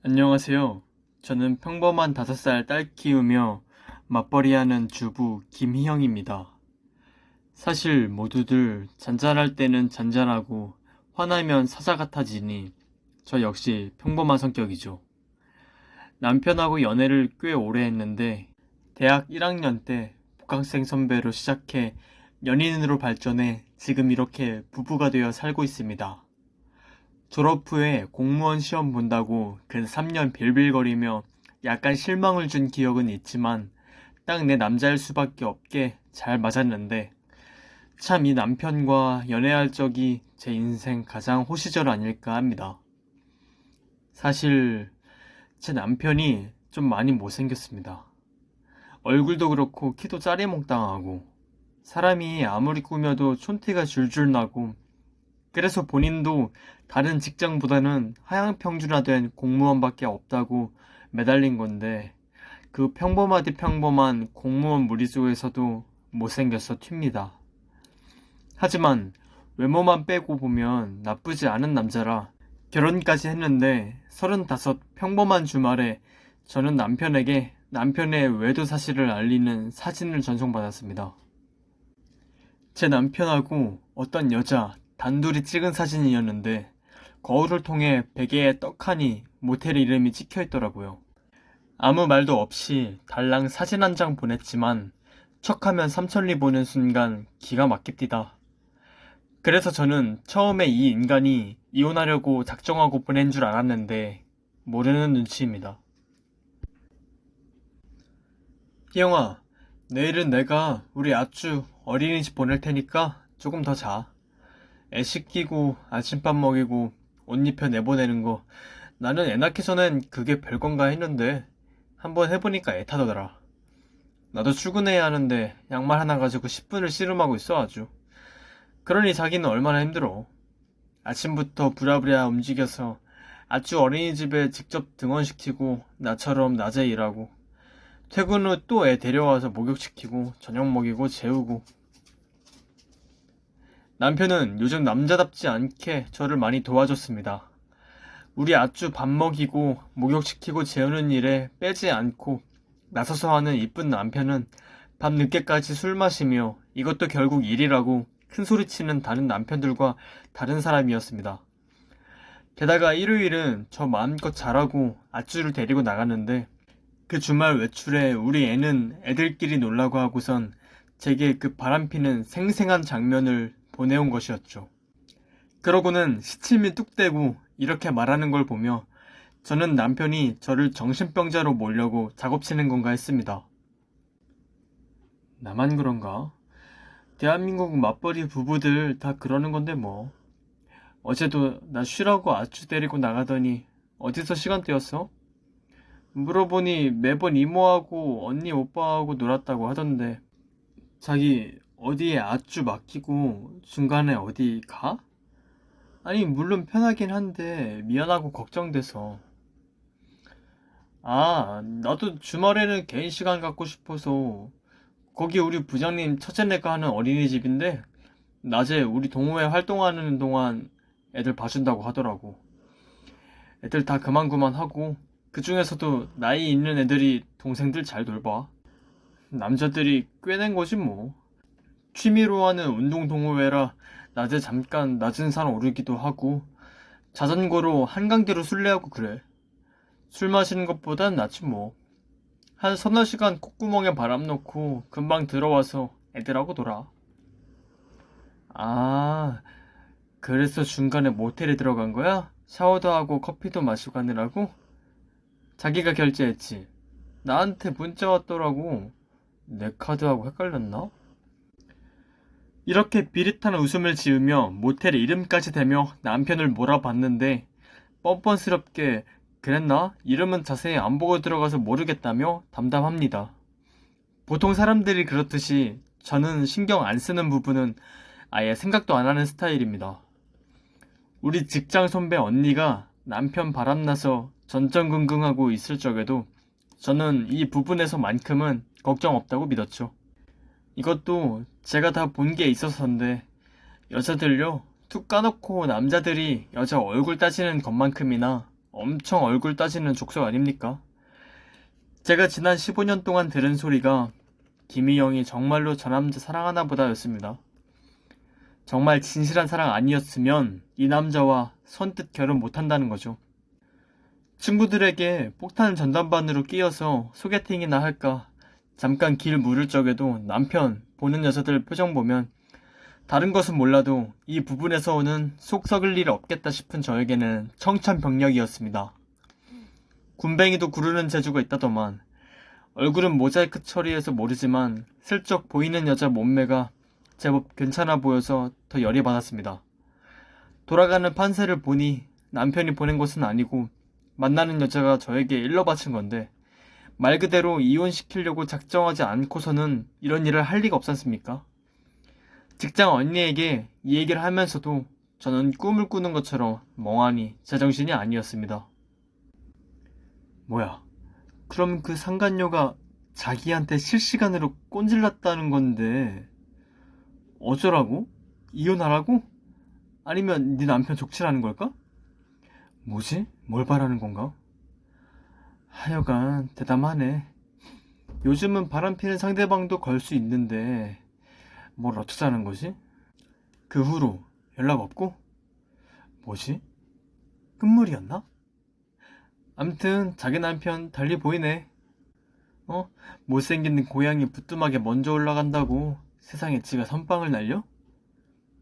안녕하세요. 저는 평범한 5살 딸 키우며 맞벌이하는 주부 김희영입니다. 사실 모두들 잔잔할 때는 잔잔하고 화나면 사자 같아지니 저 역시 평범한 성격이죠. 남편하고 연애를 꽤 오래 했는데 대학 1학년 때 복학생 선배로 시작해 연인으로 발전해 지금 이렇게 부부가 되어 살고 있습니다. 졸업 후에 공무원 시험 본다고 근 3년 빌빌거리며 약간 실망을 준 기억은 있지만 딱 내 남자일 수밖에 없게 잘 맞았는데 참 이 남편과 연애할 적이 제 인생 가장 호시절 아닐까 합니다. 사실 제 남편이 좀 많이 못생겼습니다. 얼굴도 그렇고 키도 짜리몽땅하고 사람이 아무리 꾸며도 촌티가 줄줄 나고 그래서 본인도 다른 직장보다는 하향 평준화된 공무원밖에 없다고 매달린 건데 그 평범하디 평범한 공무원 무리수에서도 못생겨서 튑니다. 하지만 외모만 빼고 보면 나쁘지 않은 남자라 결혼까지 했는데 35 평범한 주말에 저는 남편에게 남편의 외도 사실을 알리는 사진을 전송받았습니다. 제 남편하고 어떤 여자 단둘이 찍은 사진이었는데 거울을 통해 베개에 떡하니 모텔 이름이 찍혀 있더라고요. 아무 말도 없이 달랑 사진 한 장 보냈지만 척하면 삼천리 보는 순간 기가 막힙니다. 그래서 저는 처음에 이 인간이 이혼하려고 작정하고 보낸 줄 알았는데 모르는 눈치입니다. 희영아, 내일은 내가 우리 아쭈 어린이집 보낼 테니까 조금 더 자. 애 씻기고 아침밥 먹이고 옷 입혀 내보내는 거 나는 애 낳기 전엔 그게 별건가 했는데 한번 해보니까 애 타더라. 나도 출근해야 하는데 양말 하나 가지고 10분을 씨름하고 있어 아주. 그러니 자기는 얼마나 힘들어. 아침부터 부랴부랴 움직여서 아주 어린이집에 직접 등원시키고 나처럼 낮에 일하고 퇴근 후 또 애 데려와서 목욕시키고 저녁 먹이고 재우고 남편은 요즘 남자답지 않게 저를 많이 도와줬습니다. 우리 아쭈 밥 먹이고 목욕시키고 재우는 일에 빼지 않고 나서서 하는 이쁜 남편은 밤 늦게까지 술 마시며 이것도 결국 일이라고 큰 소리치는 다른 남편들과 다른 사람이었습니다. 게다가 일요일은 저 마음껏 자라고 아쭈를 데리고 나갔는데 그 주말 외출에 우리 애는 애들끼리 놀라고 하고선 제게 그 바람피는 생생한 장면을 보내온 것이었죠. 그러고는 시침이 뚝대고 이렇게 말하는 걸 보며 저는 남편이 저를 정신병자로 몰려고 작업치는 건가 했습니다. 나만 그런가? 대한민국 맞벌이 부부들 다 그러는 건데 뭐. 어제도 나 쉬라고 아추 데리고 나가더니 어디서 시간 떼었어? 물어보니 매번 이모하고 언니 오빠하고 놀았다고 하던데 자기 어디에 아쭈 맡기고 중간에 어디 가? 아니 물론 편하긴 한데 미안하고 걱정돼서. 아 나도 주말에는 개인 시간 갖고 싶어서. 거기 우리 부장님 첫째네가 하는 어린이집인데 낮에 우리 동호회 활동하는 동안 애들 봐준다고 하더라고. 애들 다 그만 그만 하고 그 중에서도 나이 있는 애들이 동생들 잘 돌봐. 남자들이 꿰낸 거지 뭐 취미로 하는 운동 동호회라 낮에 잠깐 낮은 산 오르기도 하고 자전거로 한강대로 순례하고 그래. 술 마시는 것보단 낫지 뭐. 한 서너 시간 콧구멍에 바람 넣고 금방 들어와서 애들하고 놀아. 아, 그래서 중간에 모텔에 들어간 거야? 샤워도 하고 커피도 마시고 가느라고? 자기가 결제했지. 나한테 문자 왔더라고. 내 카드하고 헷갈렸나? 이렇게 비릿한 웃음을 지으며 모텔 이름까지 대며 남편을 몰아봤는데 뻔뻔스럽게 그랬나? 이름은 자세히 안 보고 들어가서 모르겠다며 담담합니다. 보통 사람들이 그렇듯이 저는 신경 안 쓰는 부분은 아예 생각도 안 하는 스타일입니다. 우리 직장 선배 언니가 남편 바람나서 전전긍긍하고 있을 적에도 저는 이 부분에서만큼은 걱정 없다고 믿었죠. 이것도 제가 다 본 게 있어서인데 여자들요 툭 까놓고 남자들이 여자 얼굴 따지는 것만큼이나 엄청 얼굴 따지는 족속 아닙니까? 제가 지난 15년 동안 들은 소리가 김희영이 정말로 저 남자 사랑하나 보다였습니다. 정말 진실한 사랑 아니었으면 이 남자와 선뜻 결혼 못한다는 거죠. 친구들에게 폭탄 전담반으로 끼어서 소개팅이나 할까 잠깐 길 물을 적에도 남편 보는 여자들 표정 보면 다른 것은 몰라도 이 부분에서 오는 속 썩을 일 없겠다 싶은 저에게는 청천벽력이었습니다. 군뱅이도 구르는 재주가 있다더만 얼굴은 모자이크 처리해서 모르지만 슬쩍 보이는 여자 몸매가 제법 괜찮아 보여서 더 열이 받았습니다. 돌아가는 판세를 보니 남편이 보낸 것은 아니고 만나는 여자가 저에게 일러 바친 건데 말 그대로 이혼시키려고 작정하지 않고서는 이런 일을 할 리가 없지 않습니까? 직장 언니에게 이 얘기를 하면서도 저는 꿈을 꾸는 것처럼 멍하니 제정신이 아니었습니다. 뭐야? 그럼 그 상간녀가 자기한테 실시간으로 꼰질렀다는 건데 어쩌라고? 이혼하라고? 아니면 네 남편 족치라는 걸까? 뭐지? 뭘 바라는 건가? 하여간 대담하네. 요즘은 바람 피는 상대방도 걸 수 있는데 뭘 어쩌자는 거지? 그 후로 연락 없고? 뭐지? 끝물이었나? 암튼 자기 남편 달리 보이네. 어? 못생긴 고양이 부뚜막에 먼저 올라간다고 세상에 지가 선빵을 날려?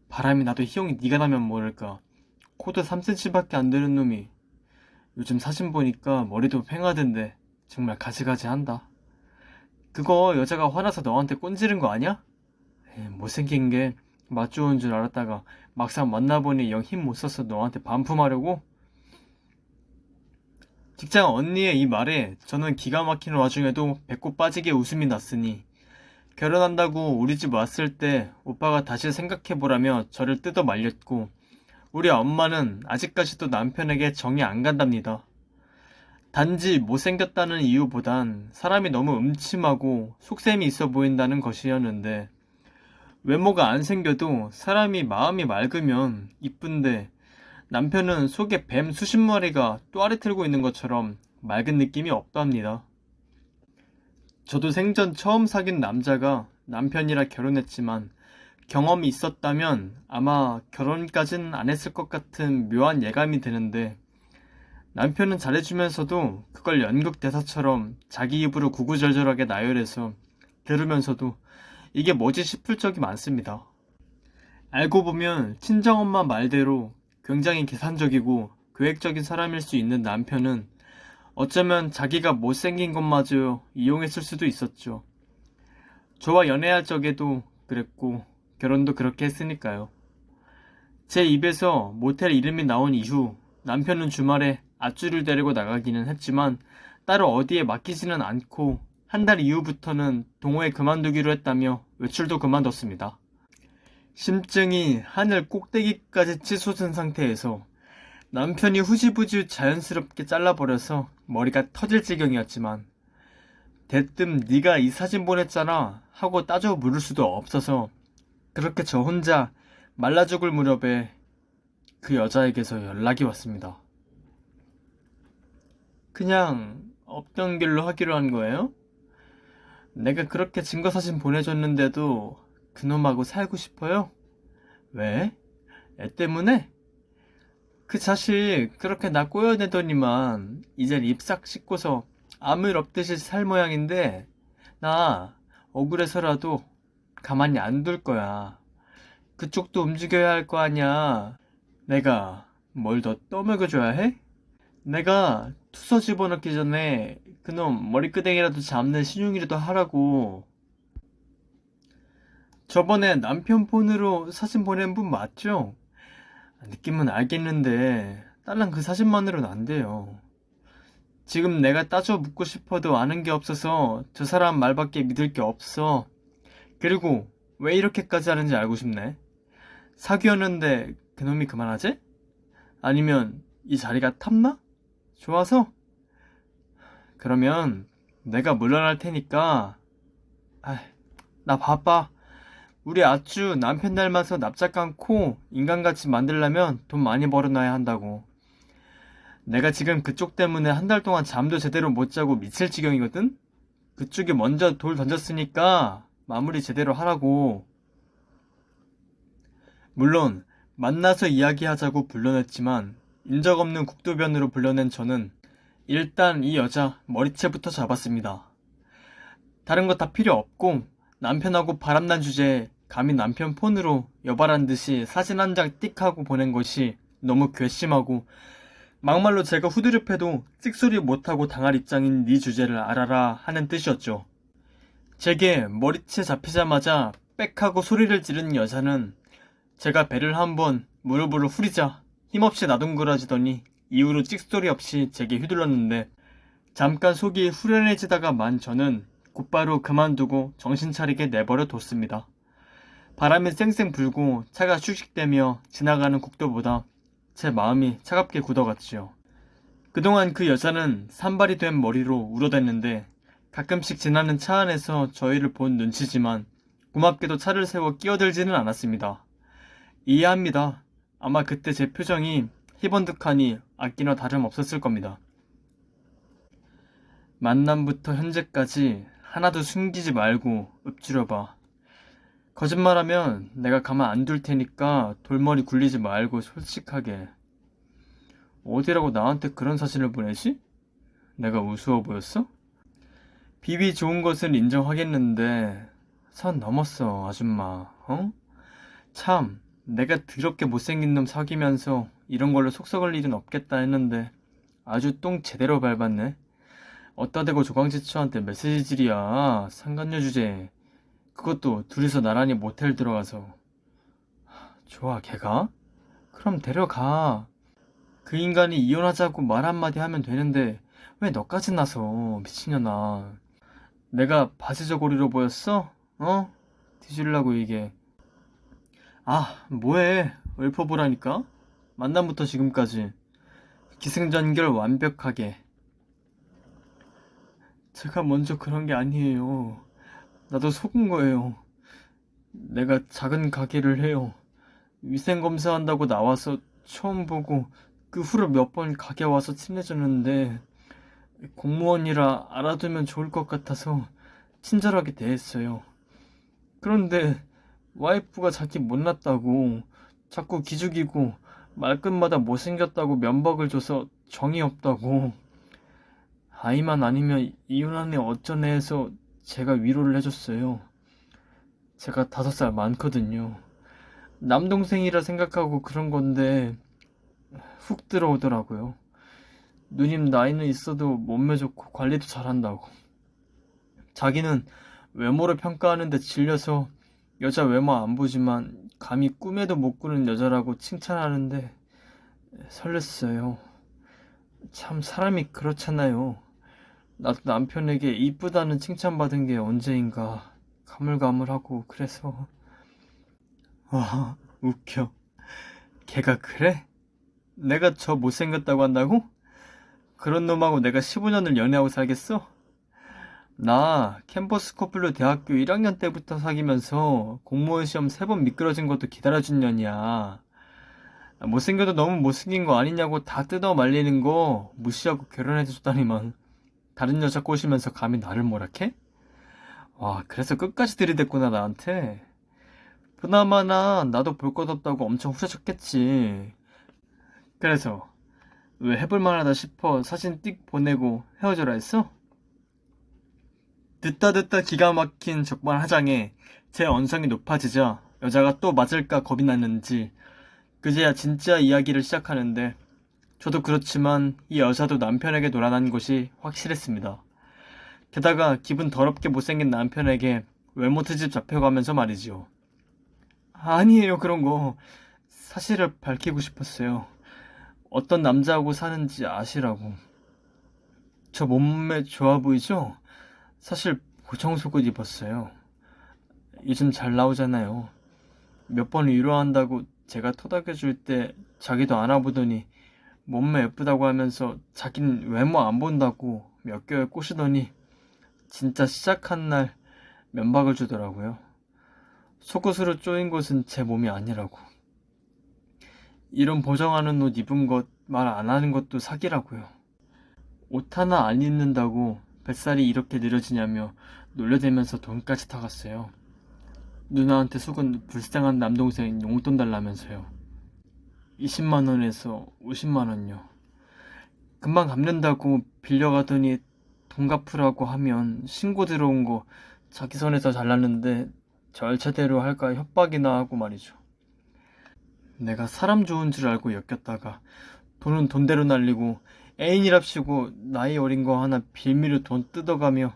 바람이 나도 희용이 네가 나면 모를까. 코도 3cm밖에 안 되는 놈이 요즘 사진 보니까 머리도 팽하던데 정말 가지가지 한다. 그거 여자가 화나서 너한테 꼰지른 거 아니야? 에이, 못생긴 게 맛 좋은 줄 알았다가 막상 만나보니 영 힘 못 써서 너한테 반품하려고? 직장 언니의 이 말에 저는 기가 막히는 와중에도 배꼽 빠지게 웃음이 났으니 결혼한다고 우리 집 왔을 때 오빠가 다시 생각해보라며 저를 뜯어 말렸고 우리 엄마는 아직까지도 남편에게 정이 안 간답니다. 단지 못생겼다는 이유보단 사람이 너무 음침하고 속셈이 있어 보인다는 것이었는데 외모가 안 생겨도 사람이 마음이 맑으면 이쁜데 남편은 속에 뱀 수십 마리가 또아리 틀고 있는 것처럼 맑은 느낌이 없답니다. 저도 생전 처음 사귄 남자가 남편이라 결혼했지만 경험이 있었다면 아마 결혼까진 안 했을 것 같은 묘한 예감이 드는데 남편은 잘해주면서도 그걸 연극 대사처럼 자기 입으로 구구절절하게 나열해서 들으면서도 이게 뭐지 싶을 적이 많습니다. 알고 보면 친정엄마 말대로 굉장히 계산적이고 계획적인 사람일 수 있는 남편은 어쩌면 자기가 못생긴 것마저 이용했을 수도 있었죠. 저와 연애할 적에도 그랬고 결혼도 그렇게 했으니까요. 제 입에서 모텔 이름이 나온 이후 남편은 주말에 아쭈를 데리고 나가기는 했지만 따로 어디에 맡기지는 않고 한 달 이후부터는 동호회 그만두기로 했다며 외출도 그만뒀습니다. 심증이 하늘 꼭대기까지 치솟은 상태에서 남편이 후지부지 자연스럽게 잘라버려서 머리가 터질 지경이었지만 대뜸 네가 이 사진 보냈잖아 하고 따져 물을 수도 없어서 그렇게 저 혼자 말라 죽을 무렵에 그 여자에게서 연락이 왔습니다. 그냥 없던 길로 하기로 한 거예요? 내가 그렇게 증거사진 보내줬는데도 그놈하고 살고 싶어요? 왜? 애 때문에? 그 자식 그렇게 나 꼬여내더니만 이젠 입싹 씻고서 아무 일 없듯이 살 모양인데 나 억울해서라도 가만히 안 둘 거야. 그쪽도 움직여야 할 거 아니야. 내가 뭘 더 떠먹여줘야 해? 내가 투서 집어넣기 전에 그놈 머리끄댕이라도 잡는 신용이라도 하라고. 저번에 남편 폰으로 사진 보낸 분 맞죠? 느낌은 알겠는데 딸랑 그 사진만으로는 안 돼요. 지금 내가 따져 묻고 싶어도 아는 게 없어서 저 사람 말밖에 믿을 게 없어. 그리고 왜 이렇게까지 하는지 알고 싶네. 사귀었는데 그놈이 그만하지? 아니면 이 자리가 탐나? 좋아서? 그러면 내가 물러날 테니까 아, 나 바빠. 우리 아쭈 남편 닮아서 납작한 코 인간같이 만들려면 돈 많이 벌어놔야 한다고. 내가 지금 그쪽 때문에 한 달 동안 잠도 제대로 못 자고 미칠 지경이거든? 그쪽이 먼저 돌 던졌으니까 마무리 제대로 하라고. 물론 만나서 이야기하자고 불러냈지만 인적 없는 국도변으로 불러낸 저는 일단 이 여자 머리채부터 잡았습니다. 다른 거 다 필요 없고 남편하고 바람난 주제에 감히 남편 폰으로 여발한 듯이 사진 한 장 띡 하고 보낸 것이 너무 괘씸하고 막말로 제가 후드립해도 찍소리 못하고 당할 입장인 네 주제를 알아라 하는 뜻이었죠. 제게 머리채 잡히자마자 빽하고 소리를 지른 여자는 제가 배를 한번 무릎으로 후리자 힘없이 나둥그러지더니 이후로 찍소리 없이 제게 휘둘렀는데 잠깐 속이 후련해지다가 만 저는 곧바로 그만두고 정신 차리게 내버려 뒀습니다. 바람이 쌩쌩 불고 차가 슉슉대며 지나가는 국도보다 제 마음이 차갑게 굳어갔지요. 그동안 그 여자는 산발이 된 머리로 울어댔는데 가끔씩 지나는 차 안에서 저희를 본 눈치지만 고맙게도 차를 세워 끼어들지는 않았습니다. 이해합니다. 아마 그때 제 표정이 희번득하니 악기나 다름없었을 겁니다. 만남부터 현재까지 하나도 숨기지 말고 읊주려봐. 거짓말하면 내가 가만 안 둘 테니까 돌머리 굴리지 말고 솔직하게. 어디라고 나한테 그런 사진을 보내지? 내가 우스워 보였어? 비비 좋은 것은 인정하겠는데 선 넘었어 아줌마. 어? 참 내가 더럽게 못생긴 놈 사귀면서 이런 걸로 속 썩을 일은 없겠다 했는데 아주 똥 제대로 밟았네. 어따 대고 조광지처한테 메시지질이야 상간녀 주제. 그것도 둘이서 나란히 모텔 들어가서. 좋아 걔가? 그럼 데려가. 그 인간이 이혼하자고 말 한마디 하면 되는데 왜 너까지 나서 미친년아 내가 바지저고리로 보였어? 어? 뒤질라고 이게. 아 뭐해? 읊어보라니까? 만남부터 지금까지. 기승전결 완벽하게. 제가 먼저 그런 게 아니에요. 나도 속은 거예요. 내가 작은 가게를 해요. 위생검사한다고 나와서 처음 보고 그 후로 몇 번 가게 와서 친해졌는데 공무원이라 알아두면 좋을 것 같아서 친절하게 대했어요. 그런데 와이프가 자기 못났다고 자꾸 기죽이고 말끝마다 못생겼다고 면박을 줘서 정이 없다고 아이만 아니면 이혼하네 어쩌네 해서 제가 위로를 해줬어요. 제가 다섯 살 많거든요. 남동생이라 생각하고 그런 건데 훅 들어오더라고요. 누님 나이는 있어도 몸매 좋고 관리도 잘한다고. 자기는 외모를 평가하는데 질려서 여자 외모 안 보지만 감히 꿈에도 못 꾸는 여자라고 칭찬하는데 설렜어요. 참 사람이 그렇잖아요. 나도 남편에게 이쁘다는 칭찬받은 게 언제인가 가물가물하고 그래서 와 웃겨. 걔가 그래? 내가 저 못생겼다고 한다고? 그런 놈하고 내가 15년을 연애하고 살겠어? 나 캠퍼스 커플로 대학교 1학년 때부터 사귀면서 공무원 시험 3번 미끄러진 것도 기다려준 년이야. 못생겨도 너무 못생긴 거 아니냐고 다 뜯어 말리는 거 무시하고 결혼해줬다니만 다른 여자 꼬시면서 감히 나를 뭐락해? 와 그래서 끝까지 들이댔구나 나한테 그나마나 나도 볼 것 없다고 엄청 후려쳤겠지 그래서 왜 해볼 만하다 싶어 사진 띡 보내고 헤어져라 했어? 듣다 듣다 기가 막힌 적반 하장에 제 언성이 높아지자 여자가 또 맞을까 겁이 났는지 그제야 진짜 이야기를 시작하는데 저도 그렇지만 이 여자도 남편에게 놀아난 것이 확실했습니다. 게다가 기분 더럽게 못생긴 남편에게 외모 트집 잡혀가면서 말이지요. 아니에요 그런 거 사실을 밝히고 싶었어요. 어떤 남자하고 사는지 아시라고. 저 몸매 좋아 보이죠? 사실 보정속옷 입었어요. 요즘 잘 나오잖아요. 몇 번 위로한다고 제가 토닥여줄 때 자기도 안아보더니 몸매 예쁘다고 하면서 자긴 외모 안 본다고 몇 개월 꼬시더니 진짜 시작한 날 면박을 주더라고요. 속옷으로 쪼인 것은 제 몸이 아니라고. 이런 보정하는 옷 입은 것 말 안 하는 것도 사기라고요. 옷 하나 안 입는다고 뱃살이 이렇게 늘어지냐며 놀려대면서 돈까지 타갔어요. 누나한테 속은 불쌍한 남동생 용돈 달라면서요. 20만 원에서 50만 원요. 금방 갚는다고 빌려가더니 돈 갚으라고 하면 신고 들어온 거 자기 손에서 잘랐는데 절차대로 할까 협박이나 하고 말이죠. 내가 사람 좋은 줄 알고 엮였다가 돈은 돈대로 날리고 애인이랍시고 나이 어린 거 하나 빌미로 돈 뜯어가며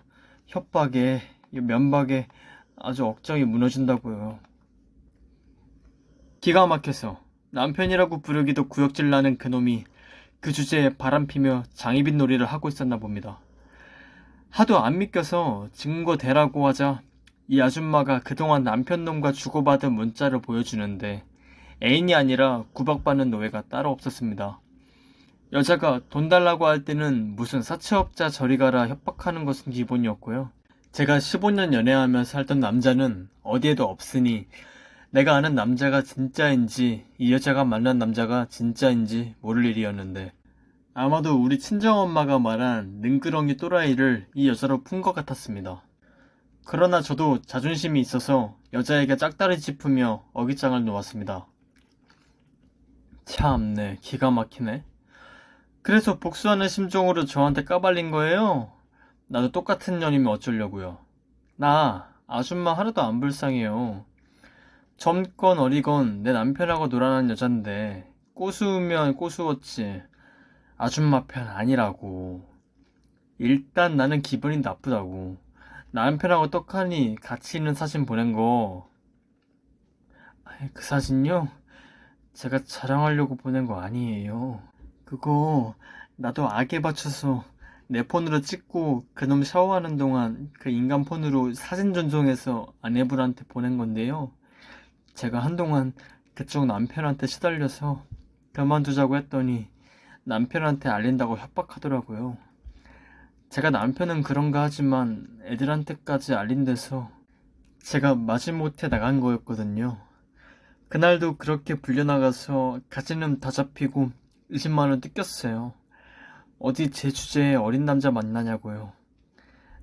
협박에 면박에 아주 억장이 무너진다고요. 기가 막혀서 남편이라고 부르기도 구역질 나는 그놈이 그 주제에 바람피며 장희빈 놀이를 하고 있었나 봅니다. 하도 안 믿겨서 증거 대라고 하자 이 아줌마가 그동안 남편 놈과 주고받은 문자를 보여주는데 애인이 아니라 구박받는 노예가 따로 없었습니다. 여자가 돈 달라고 할 때는 무슨 사채업자 저리 가라 협박하는 것은 기본이었고요. 제가 15년 연애하며 살던 남자는 어디에도 없으니 내가 아는 남자가 진짜인지 이 여자가 만난 남자가 진짜인지 모를 일이었는데 아마도 우리 친정엄마가 말한 능끄렁이 또라이를 이 여자로 푼 것 같았습니다. 그러나 저도 자존심이 있어서 여자에게 짝다리 짚으며 어깃장을 놓았습니다. 참네, 기가 막히네. 그래서 복수하는 심정으로 저한테 까발린 거예요? 나도 똑같은 년이면 어쩌려고요. 나 아줌마 하나도 안 불쌍해요. 젊건 어리건 내 남편하고 놀아난 여잔데 꼬수면 꼬수었지. 아줌마 편 아니라고. 일단 나는 기분이 나쁘다고. 남편하고 떡하니 같이 있는 사진 보낸 거. 그 사진요? 제가 자랑하려고 보낸 거 아니에요. 그거 나도 악에 받쳐서 내 폰으로 찍고 그놈 샤워하는 동안 그 인간 폰으로 사진 전송해서 아내분한테 보낸 건데요. 제가 한동안 그쪽 남편한테 시달려서 그만두자고 했더니 남편한테 알린다고 협박하더라고요. 제가 남편은 그런가 하지만 애들한테까지 알린대서 제가 마지못해 나간 거였거든요. 그날도 그렇게 불려나가서 가지는 다 잡히고 20만원 뜯겼어요. 어디 제 주제에 어린 남자 만나냐고요.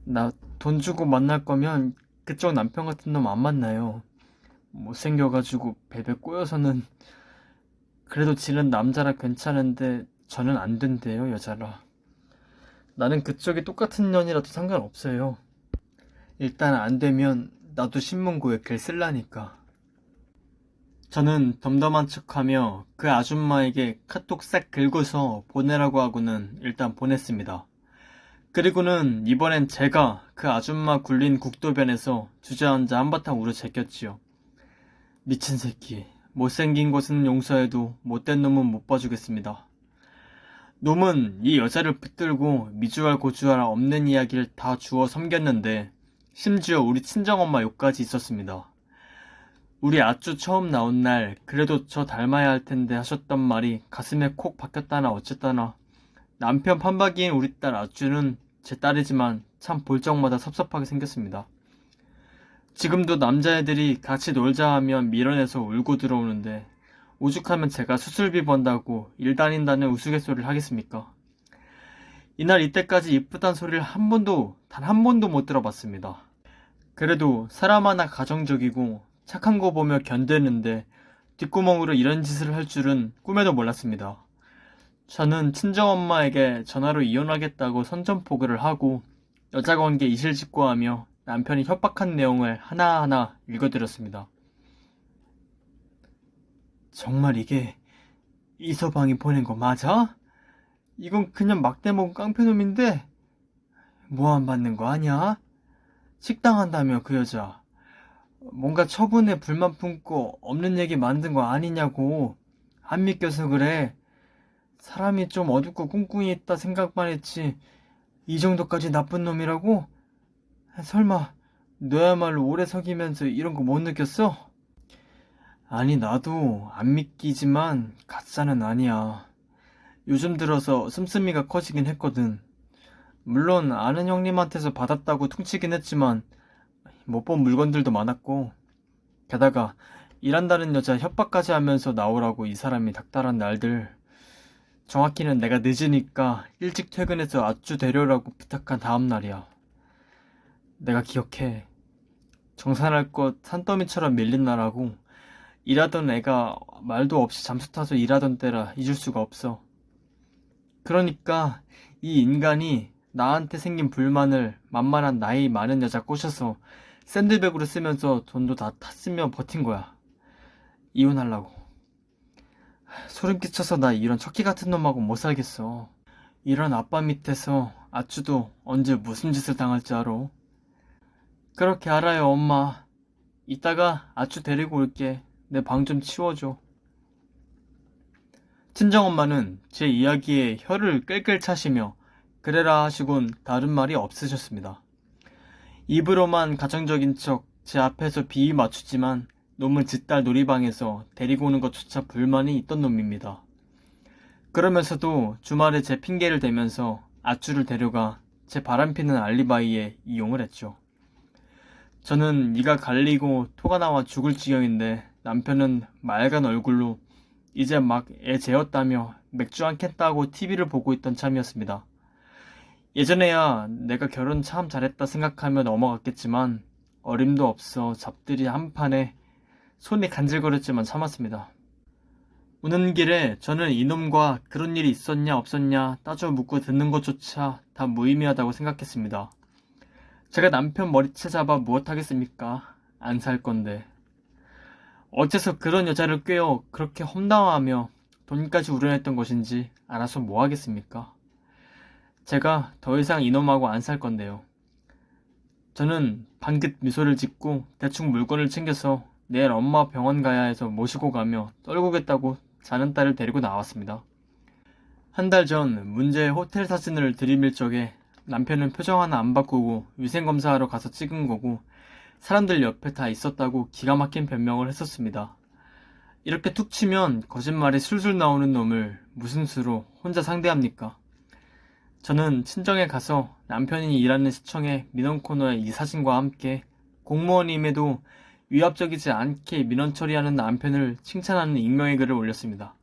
나 돈 주고 만날 거면 그쪽 남편 같은 놈 안 만나요. 못생겨가지고 베베 꼬여서는 그래도 지는 남자라 괜찮은데 저는 안 된대요 여자라. 나는 그쪽이 똑같은 년이라도 상관없어요. 일단 안 되면 나도 신문고에 글 쓸라니까. 저는 덤덤한 척하며 그 아줌마에게 카톡 싹 긁어서 보내라고 하고는 일단 보냈습니다. 그리고는 이번엔 제가 그 아줌마 굴린 국도변에서 주저앉아 한바탕 울어 제꼈지요. 미친 새끼. 못생긴 것은 용서해도 못된 놈은 못 봐주겠습니다. 놈은 이 여자를 붙들고 미주알 고주알 없는 이야기를 다 주워 섬겼는데 심지어 우리 친정엄마 욕까지 있었습니다. 우리 아쭈 처음 나온 날 그래도 저 닮아야 할 텐데 하셨던 말이 가슴에 콕 박혔다나 어쨌다나 남편 판박이인 우리 딸 아쭈는 제 딸이지만 참 볼 적마다 섭섭하게 생겼습니다. 지금도 남자애들이 같이 놀자 하면 밀어내서 울고 들어오는데 오죽하면 제가 수술비 번다고 일 다닌다는 우스갯소리를 하겠습니까? 이날 이때까지 이쁘단 소리를 한 번도 단 한 번도 못 들어봤습니다. 그래도 사람 하나 가정적이고 착한 거 보며 견디는데 뒷구멍으로 이런 짓을 할 줄은 꿈에도 몰랐습니다. 저는 친정엄마에게 전화로 이혼하겠다고 선전포고를 하고 여자 관계 이실직고하며 남편이 협박한 내용을 하나하나 읽어드렸습니다. 정말 이게 이서방이 보낸 거 맞아? 이건 그냥 막대 먹은 깡패놈인데 모함 받는 거 아니야? 식당한다며 그 여자 뭔가 처분에 불만 품고 없는 얘기 만든 거 아니냐고. 안 믿겨서 그래. 사람이 좀 어둡고 꿍꿍이 있다 생각만 했지. 이 정도까지 나쁜 놈이라고? 설마 너야말로 오래 사귀면서 이런 거 못 느꼈어? 아니 나도 안 믿기지만 가짜는 아니야. 요즘 들어서 씀씀이가 커지긴 했거든. 물론 아는 형님한테서 받았다고 퉁치긴 했지만 못 본 물건들도 많았고 게다가 일한다는 여자 협박까지 하면서 나오라고 이 사람이 닥달한 날들 정확히는 내가 늦으니까 일찍 퇴근해서 아쭈 데려오라고 부탁한 다음 날이야. 내가 기억해. 정산할 것 산더미처럼 밀린 나라고 일하던 애가 말도 없이 잠수 타서 일하던 때라 잊을 수가 없어. 그러니까 이 인간이 나한테 생긴 불만을 만만한 나이 많은 여자 꼬셔서 샌드백으로 쓰면서 돈도 다 탔으며 버틴 거야. 이혼하려고. 소름 끼쳐서 나 이런 척키 같은 놈하고 못 살겠어. 이런 아빠 밑에서 아쭈도 언제 무슨 짓을 당할지 알아. 그렇게 알아요, 엄마. 이따가 아쭈 데리고 올게. 내 방 좀 치워줘. 친정엄마는 제 이야기에 혀를 끌끌 차시며 그래라 하시곤 다른 말이 없으셨습니다. 입으로만 가정적인 척 제 앞에서 비위 맞추지만 놈은 짓딸 놀이방에서 데리고 오는 것조차 불만이 있던 놈입니다. 그러면서도 주말에 제 핑계를 대면서 아쭈를 데려가 제 바람피는 알리바이에 이용을 했죠. 저는 이가 갈리고 토가 나와 죽을 지경인데 남편은 맑은 얼굴로 이제 막 애 재웠다며 맥주 한 캔 따고 TV를 보고 있던 참이었습니다. 예전에야 내가 결혼 참 잘했다 생각하며 넘어갔겠지만 어림도 없어 잡들이 한 판에 손이 간질거렸지만 참았습니다. 오는 길에 저는 이놈과 그런 일이 있었냐 없었냐 따져 묻고 듣는 것조차 다 무의미하다고 생각했습니다. 제가 남편 머리채 잡아 무엇 하겠습니까? 안 살 건데. 어째서 그런 여자를 꿰어 그렇게 험담하며 돈까지 우려냈던 것인지 알아서 뭐 하겠습니까? 제가 더 이상 이놈하고 안 살 건데요. 저는 방긋 미소를 짓고 대충 물건을 챙겨서 내일 엄마 병원 가야 해서 모시고 가며 떨구겠다고 자는 딸을 데리고 나왔습니다. 한 달 전 문제의 호텔 사진을 들이밀 적에 남편은 표정 하나 안 바꾸고 위생검사하러 가서 찍은 거고 사람들 옆에 다 있었다고 기가 막힌 변명을 했었습니다. 이렇게 툭 치면 거짓말이 술술 나오는 놈을 무슨 수로 혼자 상대합니까? 저는 친정에 가서 남편이 일하는 시청에 민원 코너에 이 사진과 함께 공무원임에도 위압적이지 않게 민원 처리하는 남편을 칭찬하는 익명의 글을 올렸습니다.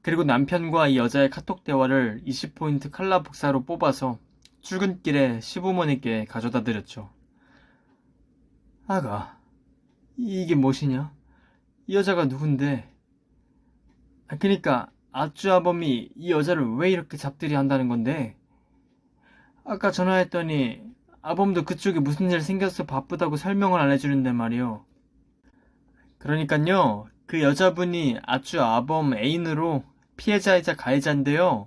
그리고 남편과 이 여자의 카톡 대화를 20포인트 칼라 복사로 뽑아서 출근길에 시부모님께 가져다 드렸죠. 아가, 이게 무엇이냐? 이 여자가 누군데? 아, 그니까 아쭈 아범이 이 여자를 왜 이렇게 잡들이 한다는 건데? 아까 전화했더니 아범도 그쪽에 무슨 일 생겨서 바쁘다고 설명을 안 해주는데 말이요. 그러니깐요, 그 여자분이 아쭈 아범 애인으로 피해자이자 가해자인데요.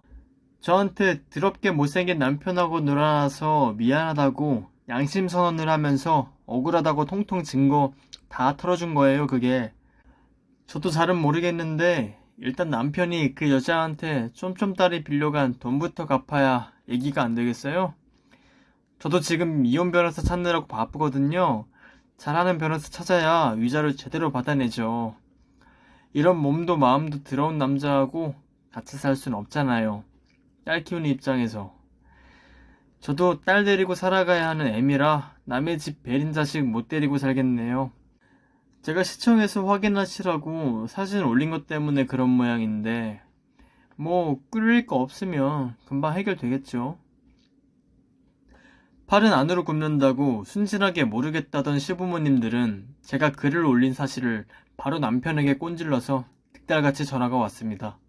저한테 더럽게 못생긴 남편하고 놀아나서 미안하다고 양심 선언을 하면서 억울하다고 통통 증거 다 털어준 거예요, 그게. 저도 잘은 모르겠는데 일단 남편이 그 여자한테 쫌쫌따리 빌려간 돈부터 갚아야 얘기가 안 되겠어요? 저도 지금 이혼 변호사 찾느라고 바쁘거든요. 잘하는 변호사 찾아야 위자료 제대로 받아내죠. 이런 몸도 마음도 더러운 남자하고 같이 살 순 없잖아요. 딸 키우는 입장에서. 저도 딸 데리고 살아가야 하는 애미라 남의 집 베린 자식 못 데리고 살겠네요. 제가 시청에서 확인하시라고 사진 올린 것 때문에 그런 모양인데 뭐 끓일 거 없으면 금방 해결되겠죠. 팔은 안으로 굽는다고 순진하게 모르겠다던 시부모님들은 제가 글을 올린 사실을 바로 남편에게 꼰질러서 득달같이 전화가 왔습니다.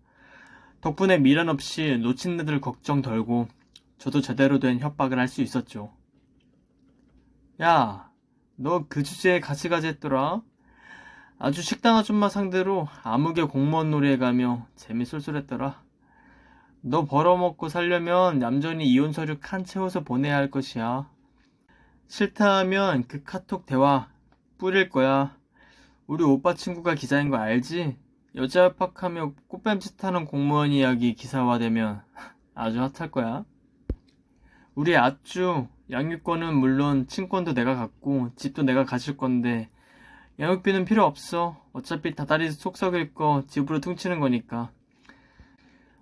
덕분에 미련 없이 놓친 애들 걱정 덜고 저도 제대로 된 협박을 할 수 있었죠. 야, 너 그 주제에 가지가지 했더라? 아주 식당 아줌마 상대로 아무개 공무원 놀이에 가며 재미 쏠쏠했더라. 너 벌어먹고 살려면 얌전히 이혼 서류 칸 채워서 보내야 할 것이야. 싫다 하면 그 카톡 대화 뿌릴 거야. 우리 오빠 친구가 기자인 거 알지? 여자 협박하며 꽃뱀짓 하는 공무원 이야기 기사화되면 아주 핫할 거야. 우리 아쭈 양육권은 물론 친권도 내가 갖고 집도 내가 가질 건데 양육비는 필요 없어. 어차피 다다리 속 썩일 거 집으로 퉁치는 거니까.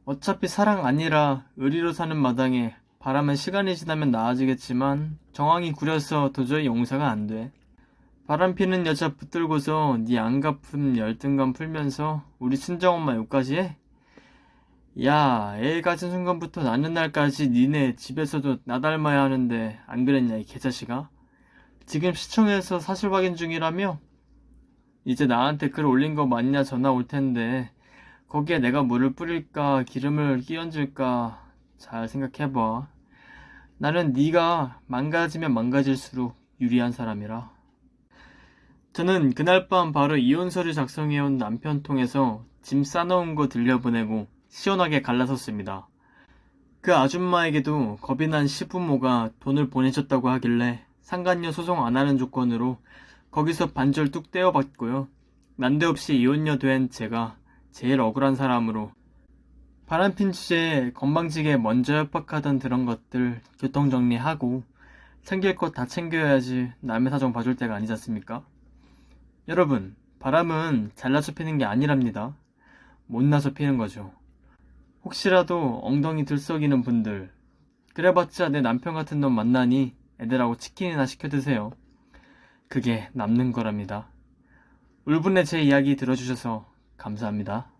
어차피 사랑 아니라 의리로 사는 마당에 바람은 시간이 지나면 나아지겠지만 정황이 구려서 도저히 용서가 안 돼. 바람 피는 여자 붙들고서 네 안갚은 열등감 풀면서 우리 친정엄마 욕까지 해? 야, 애 가진 순간부터 낳는 날까지 니네 집에서도 나 닮아야 하는데 안 그랬냐 이 개자식아? 지금 시청에서 사실 확인 중이라며? 이제 나한테 글 올린 거 맞냐 전화 올 텐데 거기에 내가 물을 뿌릴까 기름을 끼얹을까 잘 생각해봐. 나는 네가 망가지면 망가질수록 유리한 사람이라. 저는 그날 밤 바로 이혼서를 작성해온 남편 통해서 짐 싸놓은 거 들려보내고 시원하게 갈라섰습니다. 그 아줌마에게도 겁이 난 시부모가 돈을 보내줬다고 하길래 상간녀 소송 안 하는 조건으로 거기서 반절 뚝 떼어봤고요. 난데없이 이혼녀 된 제가 제일 억울한 사람으로 바람핀 주제에 건방지게 먼저 협박하던 그런 것들 교통정리하고 챙길 것 다 챙겨야지 남의 사정 봐줄 때가 아니지 않습니까? 여러분, 바람은 잘나서 피는 게 아니랍니다. 못나서 피는 거죠. 혹시라도 엉덩이 들썩이는 분들, 그래봤자 내 남편 같은 놈 만나니 애들하고 치킨이나 시켜 드세요. 그게 남는 거랍니다. 울분의 제 이야기 들어주셔서 감사합니다.